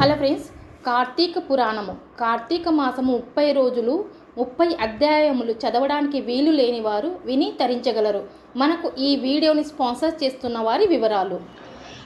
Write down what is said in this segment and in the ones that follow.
Hello friends Karthika పురాణము. కార్తీక మాసము ముప్పై రోజులు ముప్పై అధ్యాయములు చదవడానికి వీలు లేని వారు విని తరించగలరు. మనకు ఈ వీడియోని స్పాన్సర్ చేస్తున్న వారి వివరాలు.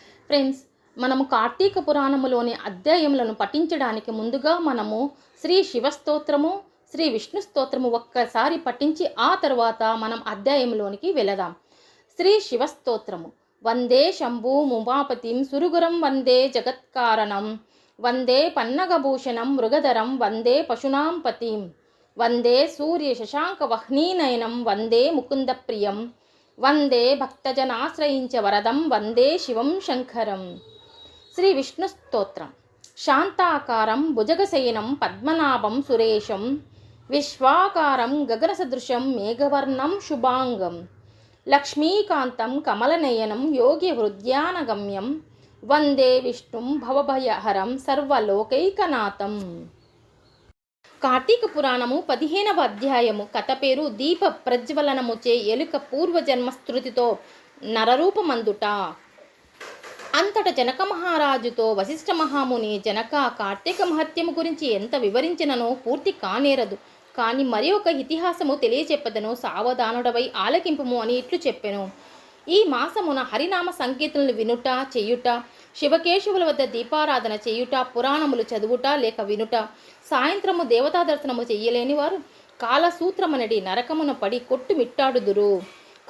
ఫ్రెండ్స్ మనము కార్తీక పురాణములోని అధ్యాయములను పఠించడానికి ముందుగా మనము శ్రీ శివస్తోత్రము శ్రీ విష్ణు స్తోత్రము ఒక్కసారి పఠించి ఆ తరువాత మనం అధ్యాయంలోనికి వెళదాం. శ్రీ శివస్తోత్రము. వందే శంభు ముమాపతిం సురుగురం వందే జగత్కారణం. వందే పన్నగభూషణం మృగధరం వందే పశునాం పతిం. వందే సూర్య శశాంక వహ్నీనయనం వందే ముకుందప్రియం. వందే భక్తజనాశ్రయించ వరదం వందే శివం శంకరం. శ్రీ విష్ణు స్తోత్రం. శాంతాకారం భుజగశయనం పద్మనాభం సురేశం విశ్వాకారం గగనసదృశం మేఘవర్ణం శుభాంగం లక్ష్మీకాంతం కమలనయనం యోగి హృద్యానగమ్యం వందే విష్ణుం భవభయహరం సర్వలోకైకనాథం. కార్తీక పురాణము పదిహేనవ అధ్యాయము. కథ పేరు దీప ప్రజ్వలనముచే ఎలుక పూర్వజన్మస్థృతితో నరరూపమందుట. అంతట జనక మహారాజుతో వశిష్ఠ మహాముని జనక కార్తీక మహత్యము గురించి ఎంత వివరించిననో పూర్తి కానేరదు. కానీ మరి ఒక ఇతిహాసము తెలియచెప్పదను. సావధానుడవై ఆలకింపుము అని ఇట్లు చెప్పెను. ఈ మాసమున హరినామ సంకీర్తనలు వినుట చేయుట శివకేశవుల వద్ద దీపారాధన చేయుట పురాణములు చదువుట లేక వినుట సాయంత్రము దేవతా దర్శనము చెయ్యలేని వారు కాలసూత్రమనడి నరకమున పడి కొట్టుమిట్టాడుదురు.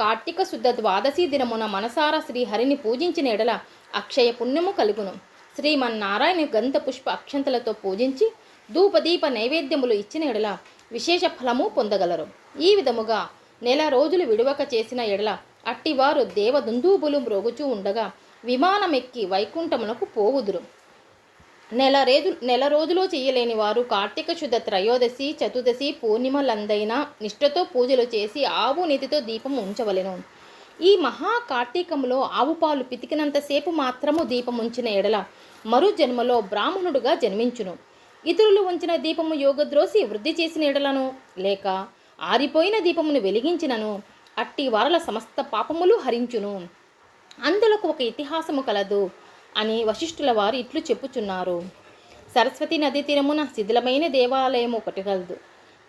కార్తీక శుద్ధ ద్వాదశి దినమున మనసారా శ్రీ హరిని పూజించిన ఎడల అక్షయ పుణ్యము కలుగును. శ్రీమన్నారాయణ గంధ పుష్ప అక్షంతలతో పూజించి ధూపదీప నైవేద్యములు ఇచ్చిన ఎడల విశేష ఫలము పొందగలరు. ఈ విధముగా నెల రోజులు విడువక చేసిన ఎడల అట్టివారు దేవదుందూబులు మ్రోగుచూ ఉండగా విమానమెక్కి వైకుంఠమునకు పోవుదురు. నెల రేజు నెల రోజులో చేయలేని వారు కార్తీక శుద్ధ త్రయోదశి చతుర్దశి పూర్ణిమలందైన నిష్ఠతో పూజలు చేసి ఆవు నీతితో దీపం ఉంచవలెను. ఈ మహా కార్తీకములో ఆవు పాలు పితికినంతసేపు మాత్రము దీపం ఉంచిన ఎడల మరు జన్మలో బ్రాహ్మణుడుగా జన్మించును. ఇతరులు ఉంచిన దీపము యోగద్రోసి వృద్ధి చేసిన ఎడలను లేక ఆరిపోయిన దీపమును వెలిగించినను. అట్టి వారల సమస్త పాపములు హరించును. అందులకు ఒక ఇతిహాసము కలదు అని వశిష్ఠుల వారు ఇట్లు చెప్పుచున్నారు. సరస్వతి నది తీరమున శిథిలమైన దేవాలయం ఒకటి కలదు.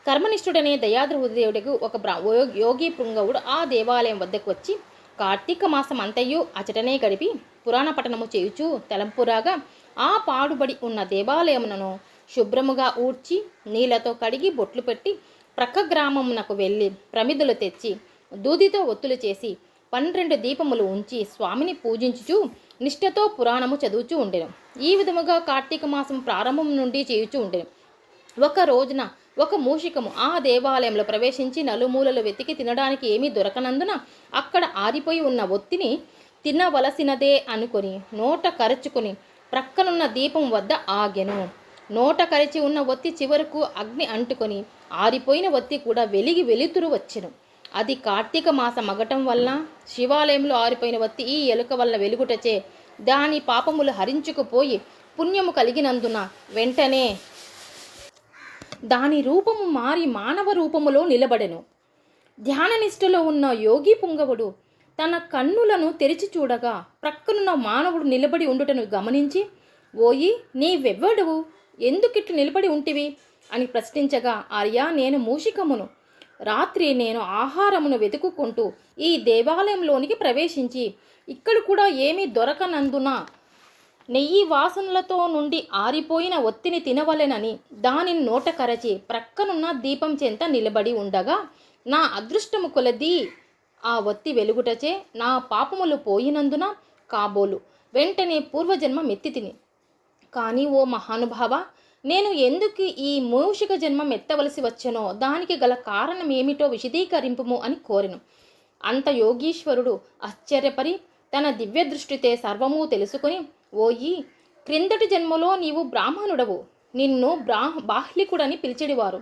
కర్మనిష్ఠుడనే దయాద్రహృదయుడికి ఒక యో- యోగి పుంగవుడు ఆ దేవాలయం వద్దకు వచ్చి కార్తీక మాసం అంతయు అచటనే గడిపి పురాణ పఠనము చేయుచు తలంపురాగా ఆ పాడుబడి ఉన్న దేవాలయమునను శుభ్రముగా ఊడ్చి నీళ్ళతో కడిగి బొట్లు పెట్టి ప్రక్క గ్రామమునకు వెళ్ళి ప్రమిదలు తెచ్చి దూదితో ఒత్తులు చేసి పన్నెండు దీపములు ఉంచి స్వామిని పూజించుచు నిష్ఠతో పురాణము చదువుచూ ఉండెను. ఈ విధముగా కార్తీక మాసం ప్రారంభం నుండి చేయుచూ ఉండెను. ఒక రోజున ఒక మూషికము ఆ దేవాలయంలో ప్రవేశించి నలుమూలలు వెతికి తినడానికి ఏమీ దొరకనందున అక్కడ ఆరిపోయి ఉన్న ఒత్తిని తినవలసినదే అనుకొని నోట కరచుకొని ప్రక్కనున్న దీపం వద్ద ఆగెను. నోట కరిచి ఉన్న ఒత్తి చివరకు అగ్ని అంటుకొని ఆరిపోయిన ఒత్తి కూడా వెలిగి వెలుతురు వచ్చెను. అది కార్తీక మాస మగటం వలన శివాలయంలో ఆరిపోయిన వత్తి ఈ ఎలుక వల్ల వెలుగుటచే దాని పాపములు హరించుకుపోయి పుణ్యము కలిగినందున వెంటనే దాని రూపము మారి మానవ రూపములో నిలబడెను. ధ్యాననిష్టలో ఉన్న యోగి పుంగవుడు తన కన్నులను తెరిచి చూడగా ప్రక్కనున్న మానవుడు నిలబడి ఉండుటను గమనించి ఓయి నీవెవ్వడువు? ఎందుకిట్లు నిలబడి ఉంటివి? అని ప్రశ్నించగా ఆర్యా నేను మూషికమును. రాత్రి నేను ఆహారమును వెతుకుకుంటూ ఈ దేవాలయంలోనికి ప్రవేశించి ఇక్కడ కూడా ఏమీ దొరకనందున నెయ్యి వాసనలతో నుండి ఆరిపోయిన ఒత్తిని తినవలెనని దానిని నోట కరచి ప్రక్కనున్న దీపం చెంత నిలబడి ఉండగా నా అదృష్టము కొలది ఆ ఒత్తి వెలుగుటచే నా పాపములు పోయినందున కాబోలు. వెంటనే పూర్వజన్మ మెత్తి తిని కానీ ఓ మహానుభావ నేను ఎందుకు ఈ మూషిక జన్మం ఎత్తవలసి వచ్చనో దానికి గల కారణం ఏమిటో విశదీకరింపుము అని కోరెను. అంత యోగీశ్వరుడు ఆశ్చర్యపరి తన దివ్య దృష్టితే సర్వము తెలుసుకుని ఓయి క్రిందటి జన్మలో నీవు బ్రాహ్మణుడవు. నిన్ను బ్రా బాహ్లికుడని పిలిచెడివారు.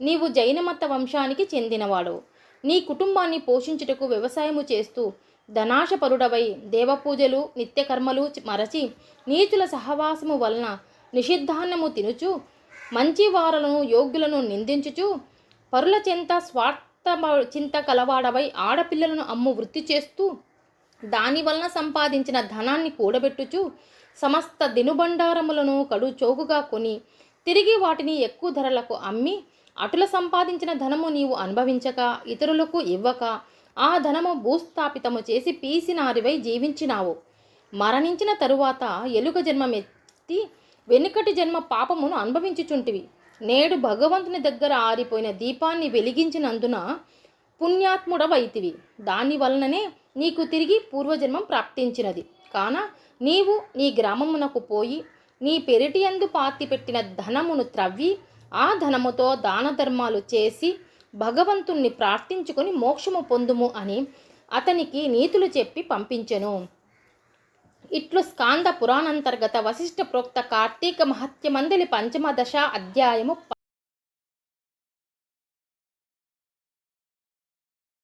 నీవు జైనమత వంశానికి చెందినవాడు. నీ కుటుంబాన్ని పోషించుటకు వ్యవసాయము చేస్తూ ధనాశపరుడవై దేవపూజలు నిత్యకర్మలు మరచి నీచుల సహవాసము వలన నిషిద్ధాన్నము తినుచు మంచి వారలను యోగ్యులను నిందించుచు పరుల చింత స్వార్థ చింత కలవాడవై ఆడపిల్లలను అమ్ము వృత్తి చేస్తూ దానివలన సంపాదించిన ధనాన్ని కూడబెట్టుచు సమస్త దినుబండారములను కడు చౌకగా కొని తిరిగి వాటిని ఎక్కువ ధరలకు అమ్మి అటుల సంపాదించిన ధనము నీవు అనుభవించక ఇతరులకు ఇవ్వక ఆ ధనము భూస్థాపితము చేసి పీసినారివై జీవించినావు. మరణించిన తరువాత ఎలుక జన్మమెత్తి వెనుకటి జన్మ పాపమును అనుభవించుచుంటివి. నేడు భగవంతుని దగ్గర ఆరిపోయిన దీపాన్ని వెలిగించినందున పుణ్యాత్ముడవైతివి. దాని వలననే నీకు తిరిగి పూర్వజన్మం ప్రాప్తించినది. కాన నీవు నీ గ్రామమునకు పోయి నీ పెరటి యందు పాతిపెట్టిన ధనమును త్రవ్వి ఆ ధనముతో దాన ధర్మాలు చేసి భగవంతుణ్ణి ప్రార్థించుకొని మోక్షము పొందుము అని అతనికి నీతులు చెప్పి పంపించెను. ఇట్లు స్కాంద పురాణంతర్గత వశిష్ఠ ప్రోక్త కార్తీక మహత్యమందలి పంచమదశ అధ్యాయము